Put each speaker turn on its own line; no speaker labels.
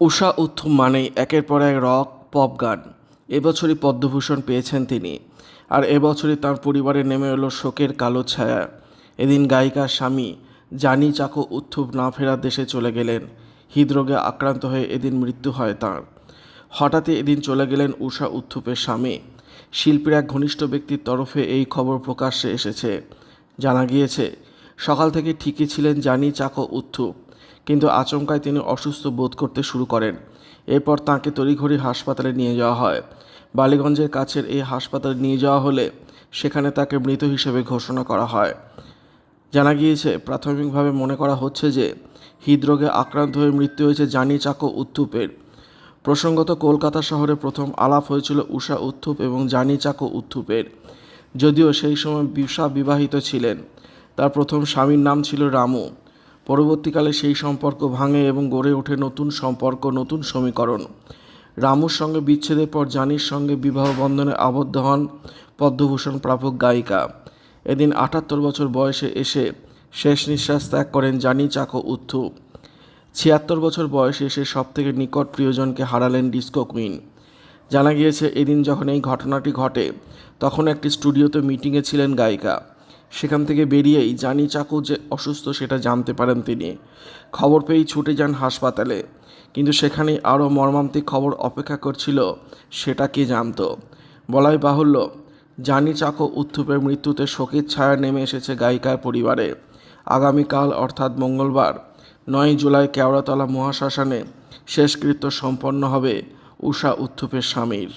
উষা উত্থুপ মানেই একের পর এক রক, পপ গান। এবছরই পদ্মভূষণ পেয়েছেন তিনি। আর এবছরই তার পরিবারে নেমে এলো শোকের কালো ছায়া। এদিন গায়িকার স্বামী জানি চাকো উত্থুপ না ফেরার দেশে চলে গেলেন। হৃদরোগে আক্রান্ত হয়ে এদিন মৃত্যু হয় তাঁর। হঠাৎই এদিন চলে গেলেন উষা উত্থুপের স্বামী। শিল্পীর এক ঘনিষ্ঠ ব্যক্তির তরফে এই খবর প্রকাশ্যে এসেছে। জানা গিয়েছে, সকাল থেকে ঠিকই ছিলেন জানি চাকো উত্থুপ। কিন্তু আচমকায় তিনি অসুস্থ বোধ করতে শুরু করেন। এরপর তাঁকে তড়িঘড়ি হাসপাতালে নিয়ে যাওয়া হয়। বালিগঞ্জের কাছের এই হাসপাতালে নিয়ে যাওয়া হলে সেখানে তাকে মৃত হিসেবে ঘোষণা করা হয়। জানা গিয়েছে, প্রাথমিকভাবে মনে করা হচ্ছে যে হৃদরোগে আক্রান্ত হয়ে মৃত্যু হয়েছে জানি চাকো উত্থুপের। প্রসঙ্গত, কলকাতা শহরে প্রথম আলাপ হয়েছিল উষা উত্থুপ এবং জানি চাকো উত্থুপের। যদিও সেই সময় বিশা বিবাহিত ছিলেন। তার প্রথম স্বামীর নাম ছিল রামু। পরবর্তীকালে সেই সম্পর্ক ভাঙে এবং গড়ে ওঠে নতুন সম্পর্ক, নতুন সমীকরণ। রামুর সঙ্গে বিচ্ছেদের পর জানির সঙ্গে বিবাহ বন্ধনে আবদ্ধ হন পদ্মভূষণ প্রাপক গায়িকা। এদিন আটাত্তর বছর বয়সে এসে শেষ নিঃশ্বাস ত্যাগ করেন জানি চাকো উত্থু। ছিয়াত্তর বছর বয়সে এসে সব থেকে নিকট প্রিয়জনকে হারালেন ডিস্কো কুইন। জানা গিয়েছে, এদিন যখন এই ঘটনাটি ঘটে, তখন একটি স্টুডিওতে মিটিংয়ে ছিলেন গায়িকা। সেখান থেকে বেরিয়েই জানি চাকু যে অসুস্থ সেটা জানতে পারেন তিনি। খবর পেয়েই ছুটে যান হাসপাতালে। কিন্তু সেখানে আরও মর্মান্তিক খবর অপেক্ষা করছিল, সেটা কে জানতো? বলাই বাহুল্য, জানি চাকু উত্থুপের মৃত্যুতে শোকের ছায়া নেমে এসেছে গায়িকার পরিবারে। আগামীকাল, অর্থাৎ মঙ্গলবার, নয় জুলাই কেওড়াতলা মহাশ্মশানে শেষকৃত্য সম্পন্ন হবে উষা উত্থুপের স্বামীর।